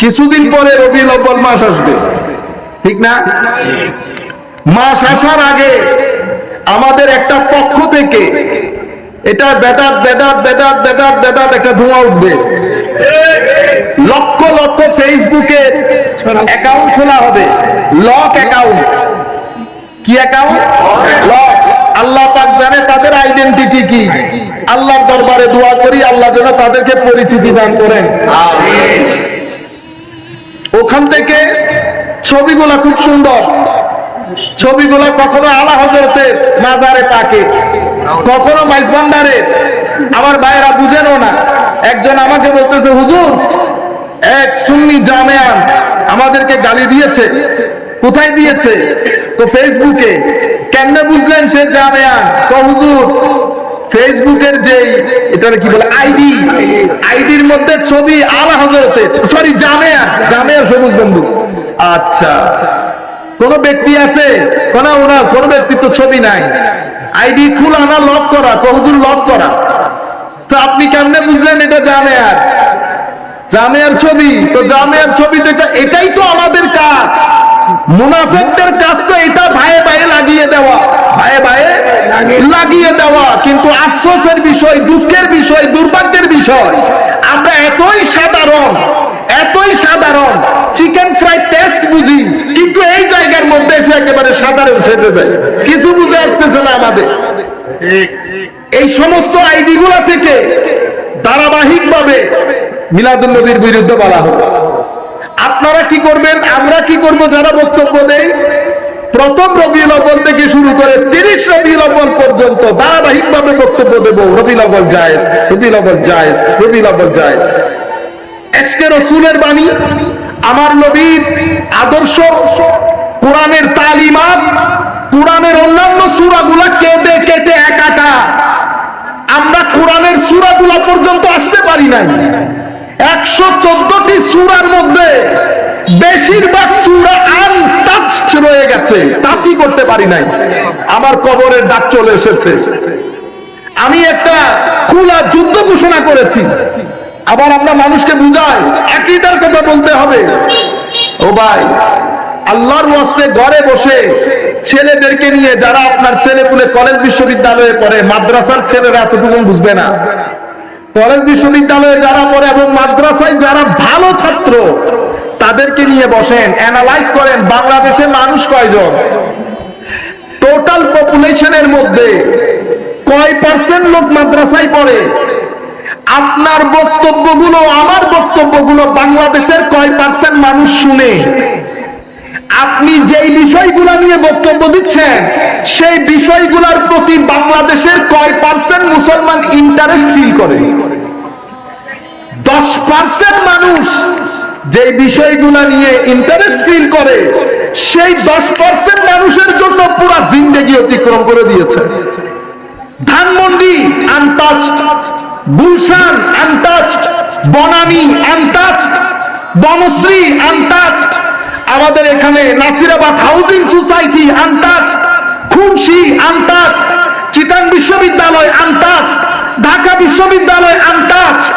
কিছুদিন পরে রবিউল আব্বাল মাস আসবে। ঠিক না? মাস আসার আগে আমাদের একটা পক্ষ থেকে এটা বেদাত বেদাত বেদাত বেদাত বেদাত একটা ধোঁয়া উঠবে। লক্ষ লক্ষ ফেসবুকে অ্যাকাউন্ট খোলা হবে। Lock account. কি অ্যাকাউন্ট? লক। আল্লাহ পাক জানে তাদের আইডেন্টিটি কি। আল্লাহর দরবারে দোয়া করি, আল্লাহ যেন তাদেরকে পরিচিতি দান করেন। ওখান থেকে ছবিগুলা খুব সুন্দর। ছবিগুলা কখনো আলা হজরতের মাজারে পাকে, কখনো মাইজ ভান্ডারে। আমার ভাইয়েরা বুঝেনও না। একজন আমাকে বলতেছে, হুজুর, এক সুন্নি জামেয়ান আমাদেরকে গালি দিয়েছে। কোথায় দিয়েছে? তো ফেসবুকে কেমনে বুঝলেন সে জামেয়ান? তো হুজুর ফেসবুকের যে এটা কি বলে আইডি আইডির মধ্যে ছবি আলা হজরতের সরি জামেয়া জামেয়া সবুজ বন্ধু। আচ্ছা কোন ব্যক্তি আছে? কোন ওনার কোন ব্যক্তির তো ছবি নাই। আইডি খোলা না লক করা কহুজুর লক করা। তো আপনি কেমনে বুঝলেন এটা জামেয়ার? জামেয়ার ছবি, তো জামেয়ার ছবি তো এটা- এটাই তো আমাদের কাজ। মুনাফেকদের কাজ তো এটা ভাইয়ে ভাইয়ে লাগিয়ে দেওয়া। লাগিয়ে দেওয়া কিন্তু আফসোসের বিষয় দুঃখের বিষয় দুর্ভাগ্যের বিষয়। আমরা এতই সাধারণ এতই সাধারণ। চিকেন ফ্রাই টেস্ট বুঝি কিন্তু এই জায়গার মধ্যে এসে একেবারে সাধারণ সেজে যায় কিছু বুঝে আসতেছে না আমাদের। এই সমস্ত আইডি গুলা থেকে ধারাবাহিক ভাবে মিলাদুল নবীর বিরুদ্ধে বলা হবে আপনারা কি করবেন? আমরা কি করব? যারা বক্তব্য দেই প্রথম রবিউল আব্বাল থেকে শুরু করে তিরিশ রবিউল আব্বাল পর্যন্ত ধারাবাহিক ভাবে বক্তব্য দেব, রবিউল আব্বাল জায়েজ, রবিউল আব্বাল জায়েজ, রবিউল আব্বাল জায়েজ। এসকে রসুলের বাণী, আমার নবীর আদর্শ, কোরআনের তালিমাত, কোরআনের অন্যান্য সুরাগুলা কেটে কেটে একাটা আমরা কোরআনের সুরাগুলা পর্যন্ত আসতে পারি নাই। একশো চোদ্দটি সুরার মধ্যে বেশিরভাগ সুরা আনটাচ রয়ে গেছে, টাচই করতে পারি নাই। আমার কবরের ডাক চলে এসেছে। আমি একটা খোলা যুদ্ধ ঘোষণা করেছি। আবার আমরা মানুষকে বুঝাই, একইটার কথা বলতে হবে। ও ভাই, আল্লাহর ওয়াস্তে ঘরে বসে ছেলেদেরকে নিয়ে যারা আপনার ছেলে পুলে কলেজ বিশ্ববিদ্যালয়ে পড়ে, মাদ্রাসার ছেলেরা এতটুকু বুঝবে না। কলেজ বিশ্ববিদ্যালয়ে যারা পড়ে এবং মাদ্রাসায় যারা ভালো ছাত্র তাদেরকে নিয়ে বসেন অ্যানালাইজ করেন বাংলাদেশে মানুষ কয়জন? টোটাল পপুলেশনের মধ্যে কয় পার্সেন্ট লোক মাদ্রাসায় পড়ে? আপনার বক্তব্যগুলো, আমার বক্তব্যগুলো বাংলাদেশের কয় পার্সেন্ট মানুষ শুনে? আপনি যেই বিষয়গুলো নিয়ে বক্তব্য দিচ্ছেন, সেই বিষয়গুলোর প্রতি বাংলাদেশের কয় পার্সেন্ট মুসলমান ইন্টারেস্ট ফিল করে? দশ পার্সেন্ট মানুষ যে বিষয়গুলো নিয়ে ইন্টারেস্ট ফিল করে, সেই দশ পার্সেন্ট মানুষের জন্য পুরো জিন্দেগি অতিক্রম করে দিয়েছে। Dhanmondi untouched Gulshan untouched Banani untouched Banasree untouched আমাদের এখানে Nasirabad housing society untouched Khulshi untouched Chittagong বিশ্ববিদ্যালয় আনটাচড ঢাকা বিশ্ববিদ্যালয় আনটাচড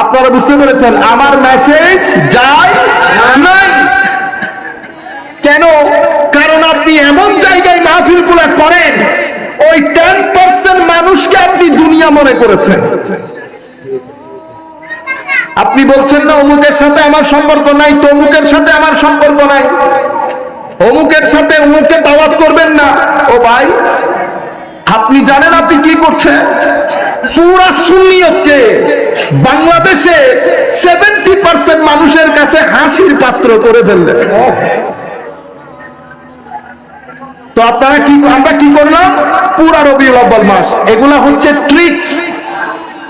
আপনারা বুঝতে পেরেছেন, আমার মেসেজ যায় কেন? কারণ আপনি এমন জায়গায় মাহফিলগুলা করেন, ওই টেন পার্সেন্ট মানুষকে আপনি দুনিয়া মনে করেছেন। আপনি বলছেন না, অমুকের সাথে আমার সম্পর্ক নাই, তমুকের সাথে আমার সম্পর্ক নাই। অমুকের সাথে অমুকে দাওয়াত করবেন না। ও ভাই, আপনি জানেন আপনি কি করছেন? পুরা সুন্নিয়তকে বাংলাদেশে সেভেন্টি পার্সেন্ট মানুষের কাছে হাসির পাত্র করে ফেললেন। তো আপনারা কি, আমরা কি করলাম? পুরা আব্বাল মাস। এগুলা হচ্ছে ট্রিক্স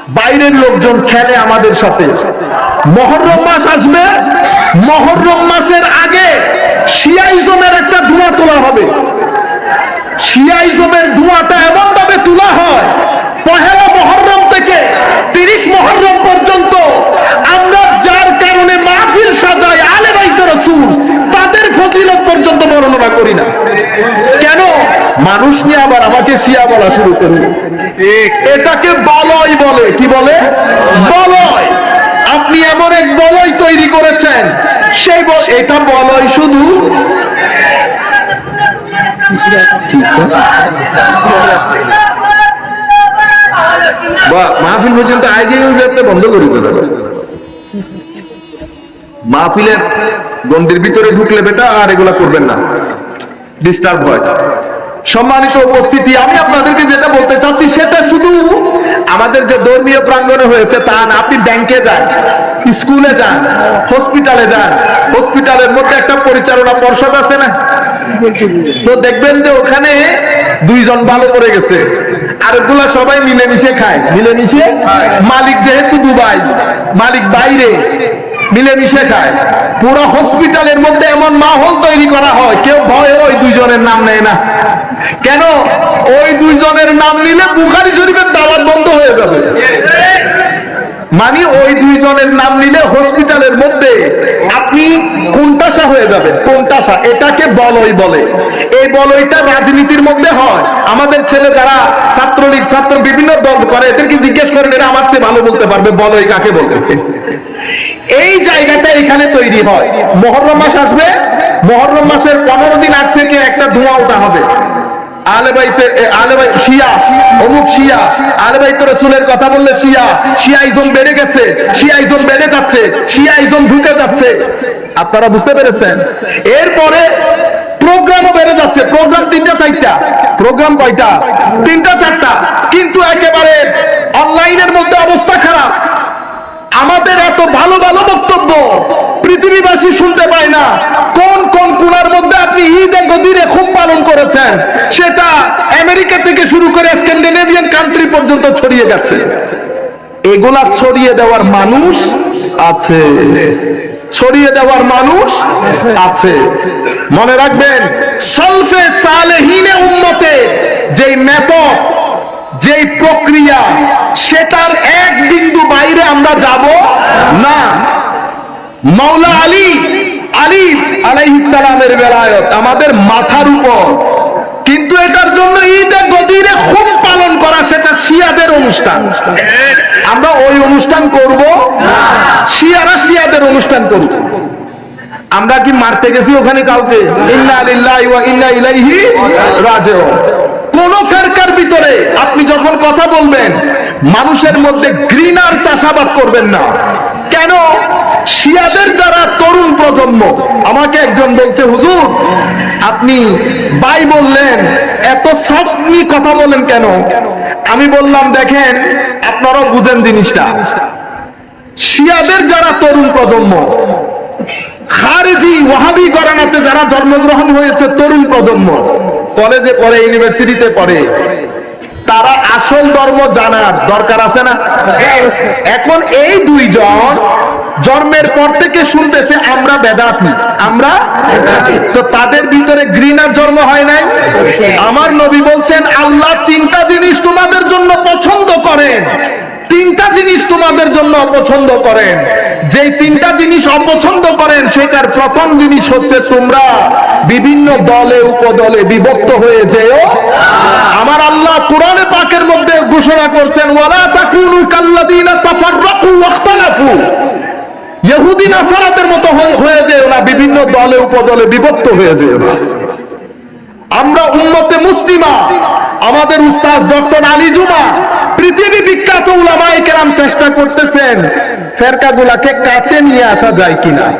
বাইরের লোকজন খেলে আমাদের সাথে। মহরম মাস আসবে। মহরম মাসের আগে শিয়াইজমের একটা ধোঁয়া তোলা হবে। শিয়াইজমের ধোঁয়াটা এমন ভাবে তোলা হয় পহেলা মহরম থেকে তিরিশ মহরম পর্যন্ত আমরা যার কারণে মাহফিল সাজাই আলে বাইতে রসুল তাদের ফজিলত পর্যন্ত বর্ণনা করি না। কেন? মানুষ নিয়ে আবার আমাকে শিয়া বলা শুরু করবে। এটাকে বলয় বলে। কি বলে? বলয়। আপনি এমন এক বলয় তৈরি করেছেন। সেই এটা বলয় শুধু মাহফিল পর্যন্ত আয়োজন যাতে বন্ধ করে দেবে মাহফিলের গন্ডির ভিতরে ঢুকলে বেটা আর এগুলা করবেন না। ডিস্টার্ব হয়। সম্মানিত উপস্থিতি, আমি আপনাদেরকে যেটা বলতে চাচ্ছি সেটা শুধু আমাদের যে ধর্মীয় প্রাঙ্গণে হয়েছে তা না, আপনি ব্যাংকে যান স্কুলে যান হসপিটালে যান হসপিটালের মধ্যে একটা পরিচালনা পর্ষদ আছে না? তো দেখবেন যে ওখানে দুইজন ভালো করে গেছে। আরেকগুলা সবাই মিলেমিশে খায়। মিলেমিশে? মালিক যেহেতু দুবাই, মালিক বাইরে, মিলেমিশে খায়। পুরো হসপিটালের মধ্যে এমন মাহল তৈরি করা হয়, কেউ ভয়ে ওই দুইজনের নাম নেয় না। কেন? ওই দুইজনের নাম নিলে বুখারি শরীফের দাওয়াত বন্ধ হয়ে যাবে। মানে ওই দুইজনের নাম নিলে হসপিটালের মধ্যে আপনি কোনটাসা হয়ে যাবে। কোনটাসা এটাকে বলয় বলে। এই বলয়টা রাজনীতির মধ্যে হয়। আমাদের ছেলে যারা ছাত্রলীগ, ছাত্র বিভিন্ন দল করে, এদেরকে জিজ্ঞেস করেন, এরা আমার চেয়ে ভালো বলতে পারবে? বলয় কাকে বলবে? এই জায়গাটা এখানে তৈরি হয়। মহরম মাস আসবে। মহরম মাসের পনেরো দিন আগ থেকে একটা ধোঁয়া ওটা হবে। আপনারা বুঝতে পেরেছেন? এরপরে প্রোগ্রামও বেড়ে যাচ্ছে, প্রোগ্রাম তিনটা চারটা, প্রোগ্রাম কয়টা? তিনটা চারটা। কিন্তু একেবারে অনলাইনের মধ্যে অবস্থা খারাপ। আমাদের এত ভালো ভালো বক্তব্য পৃথিবীবাসী শুনতে পায় না। কোন কোন কোনার মধ্যে আপনি ঈদে গদিরে খুব পালন করেছেন, সেটা আমেরিকা থেকে শুরু করে স্ক্যান্ডিনেভিয়ান কান্ট্রি পর্যন্ত ছড়িয়ে গেছে। এগুলা ছড়িয়ে দেওয়ার মানুষ আছে। ছড়িয়ে দেওয়ার মানুষ আছে। মনে রাখবেন, সলফে সালেহিনে উম্মতে যেই মেথড যেই প্রক্রিয়া, সেটার এক বিন্দু বাইরে আমরা যাব না। মাওলা আলী আলী বেলায়ত, আমাদের মাথার উপর। কিন্তু এটার জন্য ঈদে গদিরে খুব পালন করা, সেটা শিয়াদের অনুষ্ঠান। আমরা ওই অনুষ্ঠান করব? শিয়ারা শিয়াদের অনুষ্ঠান করব আমরা কি মারতে গেছি ওখানে কাউকে? কোন ফেরকার ভিতরে আপনি যখন কথা বলবেন, মানুষের মধ্যে ঘৃণার চাষাবাদ করবেন না। কেন? শিয়াদের যারা তরুণ প্রজন্ম। আমাকে একজন বলছে, হুজুর, আপনি বাই বললেন, এত সফটলি কথা বলেন কেন? আমি বললাম, দেখেন, আপনারাও বুঝেন জিনিসটা। শিয়াদের যারা তরুণ প্রজন্ম, খারেজি, ওয়াহাবি গরানাতে যারা জন্মগ্রহণ হয়েছে তরুণ প্রজন্ম, কলেজে পড়ে, ইউনিভার্সিটিতে পড়ে, তারা আসল ধর্ম জানার দরকার আছে না? এখন এই দুইজন জন্মের পর থেকে শুনতেছে আমরা বেদাতি, আমরা তো তাদের ভিতরে ঘৃণার জন্ম হয় নাই? আমার নবী বলছেন, আল্লাহ তিনটা জিনিস তোমাদের জন্য পছন্দ করেন। তিনটা জিনিস তোমাদের জন্য অপছন্দ করেন। যে তিনটা জিনিস অপছন্দ করেন, সেটার প্রথম জিনিস হচ্ছে তোমরা বিভিন্ন দলে, উপদলে বিভক্ত হয়ে যেও। আমার আল্লাহ কোরআনে পাকের মধ্যে ঘোষণা করছেন, ওয়ালা তাকুনু কাল্লাযিনা তাফাররাকু ওয়াখতালাফু ইহুদি নাসারাতের মতো হয়ে- যেও না, বিভিন্ন দলে, উপদলে বিভক্ত হয়ে যেও না। আমরা উম্মতে মুসলিমা। আমাদের উস্তাদ ডক্টর আলী জুমা পৃথিবী বিখ্যাত কেরাম চেষ্টা করতেছেন ফেরকাগুলাকে কাছে নিয়ে আসা যায় কিনা।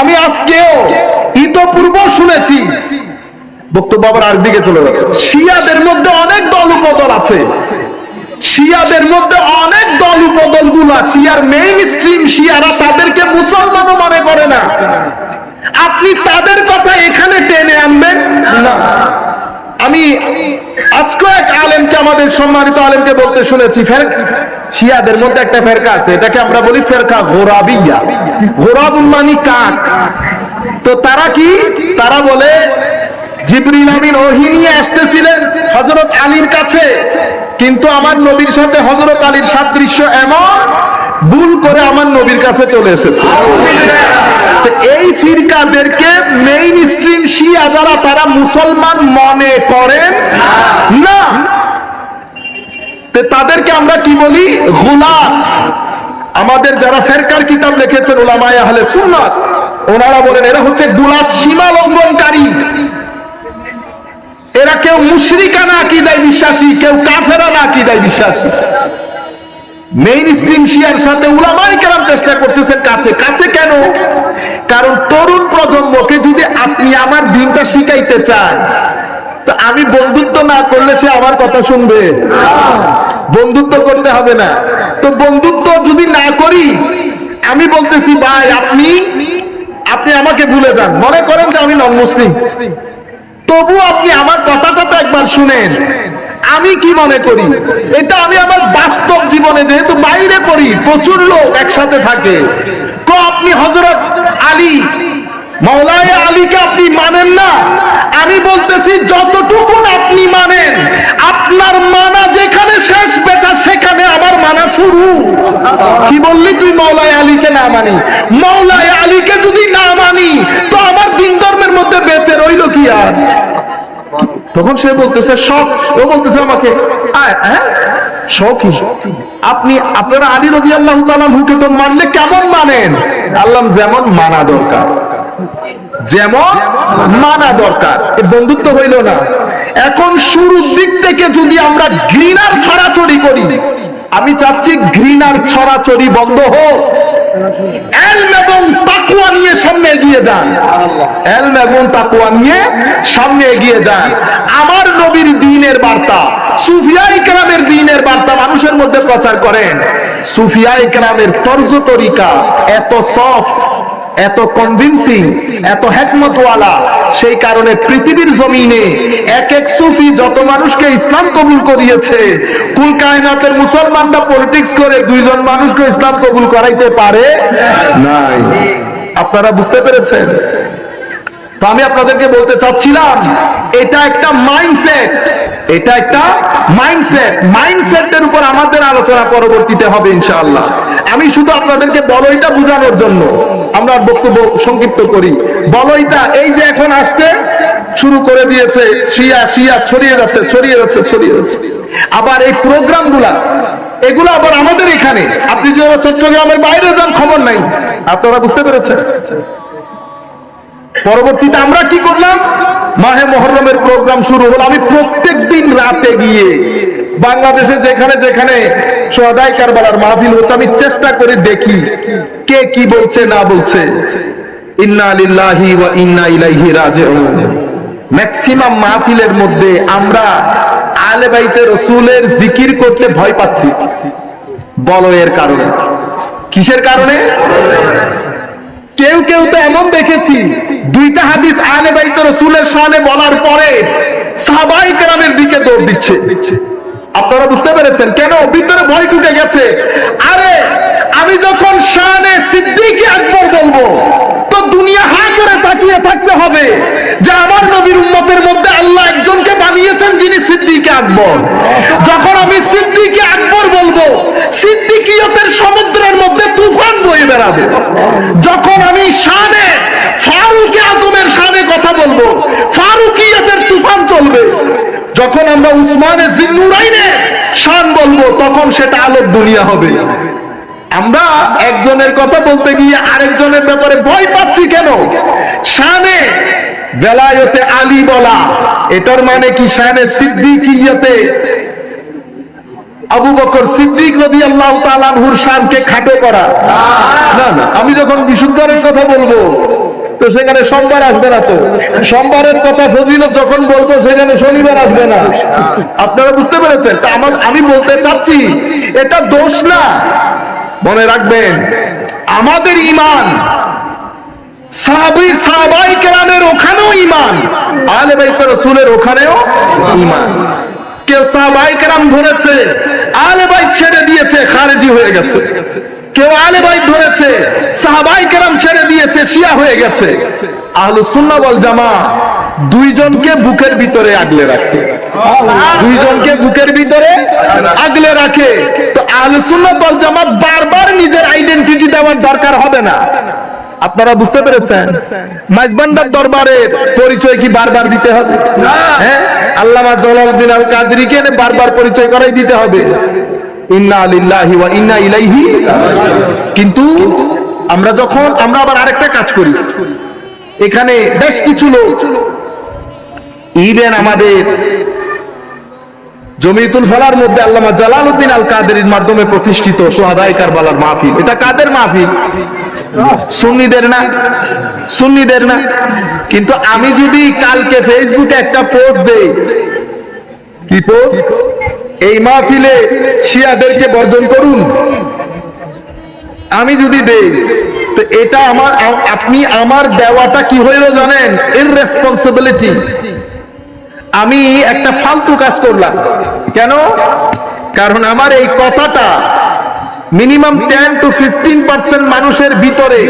আমি আজকেও ইতপূর্ব শুনেছি। বক্তব্য আবার আরেকদিকে চলে যাবে। শিয়াদের মধ্যে অনেক দল, উপদল আছে। শিয়াদের মধ্যে অনেক দল উপদলগুলা শিয়ার মেইন স্ট্রিম শিয়ারা তাদেরকে মুসলমানও মনে করে না। আপনি তাদের কথা এখানে টেনে আনবেন? না। আমি আজকে এক আলেমকে, আমাদের সম্মানিত আলেমকে বলতে শুনেছি শিয়াদের মধ্যে একটা ফেরকা আছে। এটাকে আমরা বলি ফেরকা ঘোরাবিয়া। ঘোরাবুল মানি কাক। তো তারা কি? তারা বলে, জিবরিল আমিন ওহি নিয়ে আসতেছিলেন হযরত আলীর কাছে। কিন্তু আমার নবীর সাথে হযরত আলীর সাদৃশ্য এমন ভুল করে আমার নবীর কাছে চলে এসেছে। এই ফিরকাদেরকে মেইন স্ট্রিম শিয়া যারা, তারা মুসলমান মনে করেন না। তাদেরকে আমরা কি বলি? গুলাত আমাদের যারা ফেরকার কিতাব লিখেছেন ওলামায়ে আহলে সুন্নাত, ওনারা বলেন, এরা হচ্ছে গুলাত সীমা লঙ্ঘনকারী এরা কেউ মুশরিকানা আকিদায় বিশ্বাসী কেউ কাফেরানা আকিদায় বিশ্বাসী। মেইন স্ট্রিম শিয়ার সাথে উলামাই চেষ্টা কাছে। কাছে কেন? কারণ তরুণ প্রজন্মকে যদি আপনি আমার দিনটা শিখাইতে চান আমি বন্ধুত্ব না করলে সে আমার কথা শুনবে। বন্ধুত্ব করতে হবে না। তো বন্ধুত্ব যদি না করি, আমি বলতেছি, ভাই, আপনি আপনি আমাকে ভুলে যান। মনে করেন যে আমি নন মুসলিম তবু আপনি আমার কথাটা তো একবার শুনেন। আমি কি মনে করি? এটা আমি আমার বাস্তব জীবনে যেহেতু বাইরে পড়ি প্রচুর লোক একসাথে থাকে। তো আপনি হজরত আলী, মৌলায় আলীকে আপনি মানেন না? আমি বলতেছি যতটুকু আপনি মানেন, আপনার মানা যেখানে শেষ, বেটা, সেখানে আমার মানা শুরু। কি বললি তুই মৌলায় আলীকে না মানি? মৌলায় আলীকে যদি না মানি, তো আমার দিন ধর্মের মধ্যে বেঁচে রইল কি আর? তখন সে বলতেছে, শখ? ও বলতেছে আমাকে হ্যাঁ? শখই। আপনি, আপনারা আলী রবি আল্লাহ হুকে তো মানলে কেমন মানেন? আল্লাহ যেমন মানা দরকার। যেমন মানা দরকার। বন্ধুত্ব হইল না। এখন শুরুর দিক থেকে যদি আমরা ঘৃণার ছড়াছড়ি করি, আমি চাচ্ছি ঘৃণার ছড়াছড়ি বন্ধ হোক। এলম এবং তাকুয়া নিয়ে সামনে এগিয়ে যান। আমার নবীর দিনের বার্তা সুফিয়া ইকরামের দিনের বার্তা মানুষের মধ্যে প্রচার করেন। সুফিয়া ইকরামের তর্জ তরিকা এত সফট এত কনভিনসিং এত হেকমতওয়ালা সেই কারণে পৃথিবীর জমিনে এক এক সুফি যত মানুষকে ইসলাম কবুল করিয়েছে কুল কায়নাতের মুসলমানরা পলিটিক্স করে দুইজন মানুষকে ইসলাম কবুল করাইতে পারে? নাই। আপনারা বুঝতে পেরেছেন? তো আমি আপনাদেরকে বলতে চাচ্ছিলাম এটা একটা মাইন্ডসেট এটা একটা মাইন্ডসেট মাইন্ডসেটের উপর আমাদের আলোচনা পরবর্তীতে হবে ইনশাআল্লাহ। আমি শুধু আপনাদেরকে বড় এটা বোঝানোর জন্য আমরা বক্তব্য সংক্ষিপ্ত করি। বলইটা এই যে এখন আসছে, শুরু করে দিয়েছে, শিয়া শিয়া, ছড়িয়ে যাচ্ছে ছড়িয়ে যাচ্ছে ছড়িয়ে যাচ্ছে। আবার এই প্রোগ্রামগুলা, এগুলো আবার আমাদের এখানে। আপনি যে চট্টগ্রামের বাইরে যান, খবর নাই। আপনারা বুঝতে পেরেছেন? পরবর্তীতে আমরা কি করলাম? মাহে মহরমের প্রোগ্রাম শুরু হলো। আমি প্রত্যেক দিন রাতে গিয়ে বাংলাদেশে যেখানে যেখানে সোহাদাই কারবালার মাহফিল হচ্ছে, আমি চেষ্টা করে দেখি কে কি বলছে, না বলছে। কিসের কারণে? কেউ কেউ তো এমন দেখেছি, দুইটা হাদিস আলে বাইতে রসুলের সামনে বলার পরে সাহাবাই কেরামের দিকে দৌড় দিচ্ছে। আপনারা বুঝতে পেরেছেন কেন? ভিতরে ভয় ঢুকে গেছে। আরে, আমি যখন শানে সিদ্দিক আকবর বলব, তো দুনিয়া হা করে তাকিয়ে থাকতে হবে যে আমার নবীর উম্মতের মধ্যে আল্লাহ একজনকে বানিয়েছেন যিনি সিদ্দিক আকবর যখন আমি সিদ্দিকে আকবর বলব সিদ্দিকিয়তের সমুদ্রের মধ্যে তুফান বয়ে বেড়াবে যখন আমি শানে ফারুক আজমের শানে কথা বলব ফারুকিয়তের তুফান চলবে যখন আমরা উসমানে জিন্নুরাইনে শান বলব, তখন সেটা আলোর দুনিয়া হবে। আমরা একজনের কথা বলতে গিয়ে আরেকজনের ব্যাপারে ভয় পাচ্ছি কেন? শানে বেলায়তে আলী বলা, এটার মানে কি শানে সিদ্দিকিয়তে? আবু বকর সিদ্দিক রবি আল্লাহ তালানহুর শানকে খাটো করা। না না, আমি যখন বিশুদ্ধরের কথা বলব তো সেখানে সোমবার আসবে না তো। সোমবারের কথা ফজিলত যখন বলব, সেখানে শনিবার আসবে না। আপনারা বুঝতে পেরেছেন? তা আমার, আমি বলতে চাচ্ছি, এটা দোষ না। মনে রাখবেন, আমাদের ইমান ছেড়ে দিয়েছে, খারেজি হয়ে গেছে। কেউ আলে বাই ধরেছে সাহাবাই কেরাম ছেড়ে দিয়েছে শিয়া হয়ে গেছে। আহলু সুন্নাহ ওয়াল জামা দুইজনকে বুকের ভিতরে আগলে রাখে। দুইজনকে বুকের ভিতরে আগলে রাখে। তো আহলু সুন্নাহ বল জামাত বারবার নিজের আইডেন্টিটি দেওয়ার দরকার হবে না। আপনারা বুঝতে পেরেছেন? মাইজবান্ডার দরবারের পরিচয় কি বারবার দিতে হবে? হ্যাঁ? আল্লামা জলালউদ্দিন আল কাদরিকে বারবার পরিচয় করাই দিতে হবে। কিন্তু আমরা যখন, আমরা আবার আরেকটা কাজ করি। এখানে বেশ কিছু লোক ইভেন আমাদের জমিতুল ফলার মধ্যে আল্লামা জালালউদ্দিন আল কাদেরের মাধ্যমে প্রতিষ্ঠিত সোহাদাই কারবালার মাহফিল। এটা কাদের মাহফিল? সুন্নিদের না? সুন্নিদের না? কিন্তু আমি যদি কালকে ফেসবুকে একটা পোস্ট দেই, কি পোস্ট এই মাহফিলে শিয়াদেরকে বর্জন করুন। আমি যদি দেই, তো এটা আমার, আপনি আমার দেওয়াটা কি হইল জানেন? এর রেসপন্সিবিলিটি আমি একটা ফালতু কাজ করলাম। কেন? কারণ আমার এই কথাটা minimum ten to fifteen percent মানুষের ভিতরে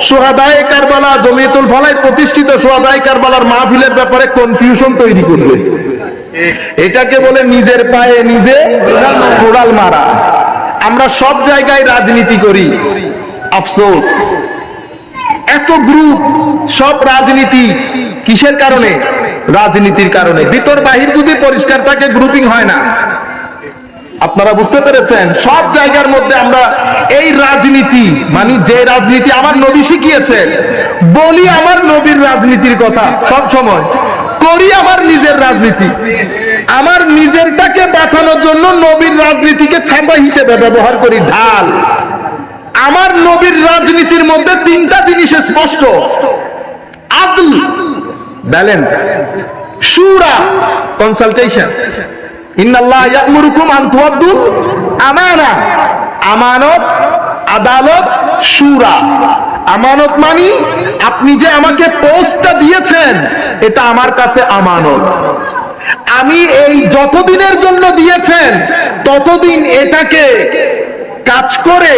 সোহাদায় কারবালা, জমিয়তুল ফলায় প্রতিষ্ঠিত সোহাদায় কারবালার মাহফিলের ব্যাপারে কনফিউশন তৈরি করবে। এটাকে বলে নিজের পায়ে নিজে কোড়াল মারা। আমরা সব জায়গায় রাজনীতি করি। আফসোস। এত গ্রুপ সব রাজনীতি কিসের কারণে? রাজনীতির কারণে। ভিতর বাহির যদি পরিষ্কার থাকে গ্রুপিং হয় না। আপনারা বুঝতে পেরেছেন? সব জায়গার মধ্যে আমরা এই রাজনীতি মানে যে রাজনীতি আমার নবী শিখিয়েছে, বলি আমার নবীর রাজনীতির কথা সব সময়। করি আমার নিজের রাজনীতি। আমার নিজেরটাকে বাঁচানোর জন্য নবীর রাজনীতিকে ছাঁদা হিসেবে ব্যবহার করি ঢাল। আমার নবীর রাজনীতির মধ্যে তিনটা জিনিস স্পষ্ট। আদল, ব্যালেন্স, সুরা, কনসালটেশন। ইন্নাল্লাহ ইয়ামুরুকুম আন তুআদ্দু আমানা। আমানত, আদালত, সুরা। আমানত মানি আপনি যে আমাকে পোস্টটা দিয়েছেন এটা আমার কাছে আমানত। আমি এই যতদিনের জন্য দিয়েছেন, ততদিন এটাকে কাজ করে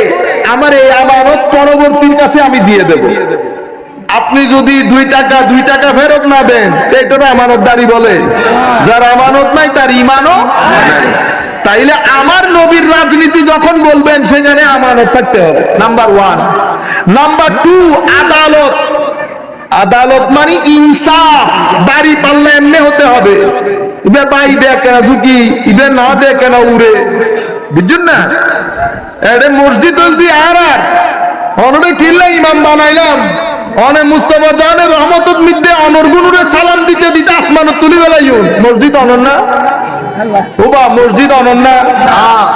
আমার এই আমানত পরবর্তীর কাছে আমি দিয়ে দেব। আপনি যদি দুই টাকা দুই টাকা ফেরত না দেন এটা আমানতদারি বলে। যার আমানত নাই, তার ইমানও তাইলে আমার নবীর রাজনীতি যখন বলবেন, সেখানে আমানত থাকতে হবে। নাম্বার ওয়ান নাম্বার টু আদালত। আদালত মানে ইনসাফ। দাড়ি পাল্লা এমনি হতে হবে। ইবে বাই দেয় কেন ঝুঁকি ইবে না দেয় কেন উড়ে। বুঝছেন না? এটা মসজিদ দি আর আর। অনরে কিনলে ইমাম বানাইলাম। অনে মুস্তফা জানের রহমত মিদ্দে অনর গুনুরে সালাম দিতে দিতে আসমান তুলি বেলাইও মসজিদ অনর না? ও বা মসজিদ অনর না?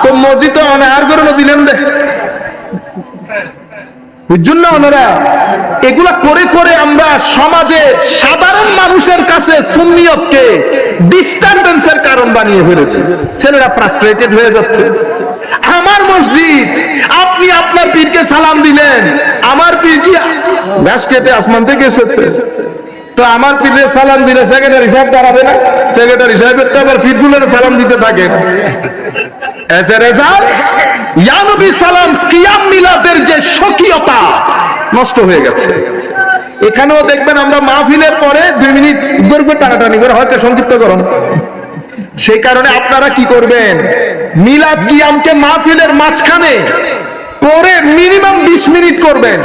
তো মসজিদ অনে আর করে দিলেন দে। বুঝছেন না ওনারা এগুলা করে করে আমরা সমাজে সাধারণ মানুষের কাছে সুন্নিয়তকে ডিস্টারবেন্সের কারণ বানিয়ে ফেলেছি। ছেলেরা ফ্রাস্ট্রেটেড হয়ে যাচ্ছে। আমার মসজিদ, আপনি আপনার পীরকে সালাম দিলেন, আমার পীর কি ঘাস কেটে আসমান থেকে এসেছে? তো আমার পীরে সালাম দিলে সেক্রেটারি সাহেব দাঁড়াবে না? সেক্রেটারি সাহেবের তো আবার পীরগুলোর সালাম দিতে থাকে। এজ এ রেজাল্ট ইয়ানবী সালাম, কিয়াম মিলাদের যে স্বকীয়তা, নষ্ট হয়ে গেছে। এখানেও দেখবেন আমরা মাহফিলের পরে দুই মিনিট করবে টানাটানি করে হয়তো সংক্ষিপ্ত করুন। সেই কারণে আপনারা কি করবেন? মিলাদ কিয়ামকে মাহফিলের মাঝখানে করে মিনিমাম বিশ মিনিট করবেন।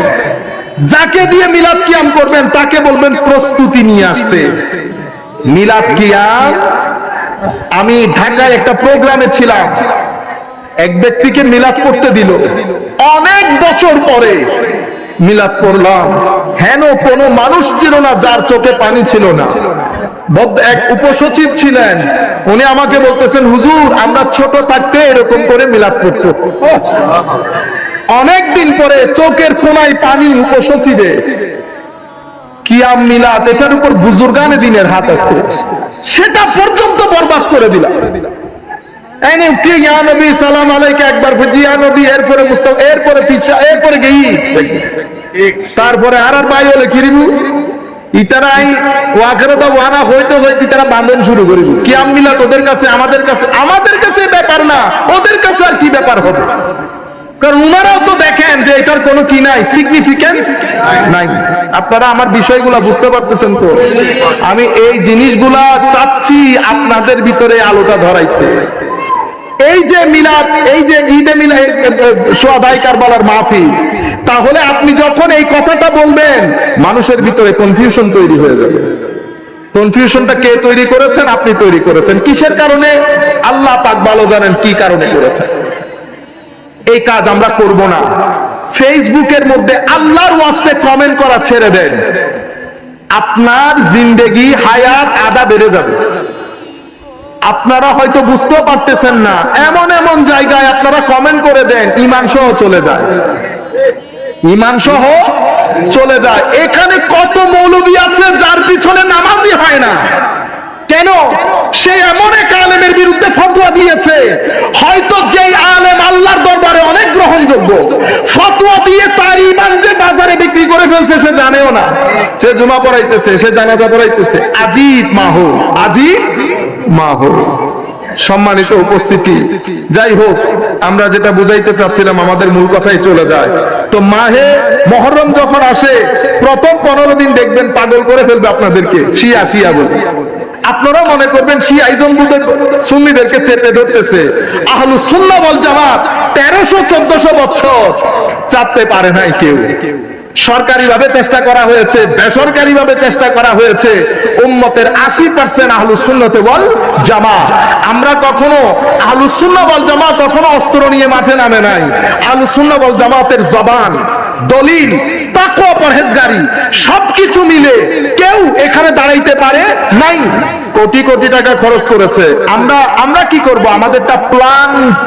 যাকে দিয়ে মিলাদ কিয়াম করবেন, তাকে বলবেন প্রস্তুতি নিয়ে আসতে। মিলাদ কিয়াম, আমি ঢাকায় একটা প্রোগ্রামে ছিলাম। এক ব্যক্তিকে মিলাদ করতে দিল। অনেক বছর পরে মিলাদ করলাম হেন কোনো মানুষ ছিল না, যার চোখে পানি ছিল না। এক উপসচিব ছিলেন। উনি আমাকে বলতেছেন, হুজুর, আমরা ছোট থাকতে এরকম করে মিলাদ করতো অনেক দিন পরে চোখের কোনায় পানি উপসচিবে। কিয়াম মিলাদ, এটার উপর বুজুর্গানে দিনের হাত আছে। সেটা পর্যন্ত বরবাদ করে দিলাম। এই নে, ইয়া নবী একবার এরপরে মুস্তাফা এরপরে পিছা এরপরে গেই। তারপরে আর আর বাই হলে ইতারাই ওয়াকরে বান্ধন শুরু করিব কিয়াম মিলাদ ওদের কাছে আমাদের কাছে আমাদের কাছে ব্যাপার না ওদের কাছে আর কি ব্যাপার হবে? কারণ উনারাও তো দেখেন যে এটার কোনো কি নাই সিগনিফিকেন্স নাই। আপনারা আমার বিষয়গুলো বুঝতে পারতেছেন তো? আমি এই জিনিসগুলা চাচ্ছি আপনাদের ভিতরে আলোটা ধরাইতে। এই যে মিলাদ, এই যে ঈদে মিলাদ সোয়াদাই কারবালার মাহফিল, তাহলে আপনি যখন এই কথাটা বলবেন, মানুষের ভিতরে কনফিউশন তৈরি হয়ে যাবে। কনফিউশনটা কে তৈরি করেছেন? আপনি তৈরি করেছেন। কিসের কারণে? আল্লাহ পাক ভালো জানেন কি কারণে করেছেন। এই কাজ আমরা করব না। ফেসবুকের মধ্যে আল্লাহর ওয়াস্তে কমেন্ট করা ছেড়ে দেন। আপনার জিন্দেগি, হায়াত, আদা বেড়ে যাবে। আপনারা হয়তো বুঝতেও পারতেছেন না। এমন এমন জায়গায় আপনারা কমেন্ট করে দেন ইমান সহ চলে যায়। ইমান সহ চলে যায়। এখানে কত মৌলবী আছে যার পিছনে নামাজই হয় না। কেন? সে এমন এক আলেমের বিরুদ্ধে ফতোয়া দিয়েছে। হয়তো যেই আলেম আল্লাহর দরবারে অনেক গ্রহণযোগ্য, ফতোয়া দিয়ে তার ইমান যে বাজারে বিক্রি করে ফেলছে, সে জানেও না। সে জুমা পড়াইতেছে, সে জানাজা পড়াইতেছে। আজিব মাহো, আজিব মাহো সম্মানিত উপস্থিতি। যাই হোক, আমরা যেটা বুঝাইতে চাচ্ছিলাম, আমাদের মূল কথাই চলে যায়। তো মাহে মহরম যখন আসে, প্রথম পনেরো দিন দেখবেন পাগল করে ফেলবে আপনাদেরকে, শিয়া শিয়া বলে। আপনারা মনে করবেন শিয়া ইজমদের সুন্নিদেরকে চেপে ধরতেছে। আহলু সুন্না বল জামাত তেরোশো চোদ্দশো বছর চাপতে পারে নাই কেউ। সরকারি ভাবে চেষ্টা করা হয়েছে বেসরকারি ভাবে চেষ্টা করা হয়েছে। উম্মতের আশি পার্সেন্ট আহলু সুন্নতে বল জামা আমরা কখনো আহলু সুন্না বল জামা কখনো অস্ত্র নিয়ে মাঠে নামে নাই। আহলু সুন্না বল জামাতের জবান, দলিল সবকিছু মিলে কেউ এখানে দাঁড়াইতে পারে নাই। কোটি কোটি টাকা খরচ করেছে। আমরা আমরা কি করব? আমাদেরটা প্লান্ট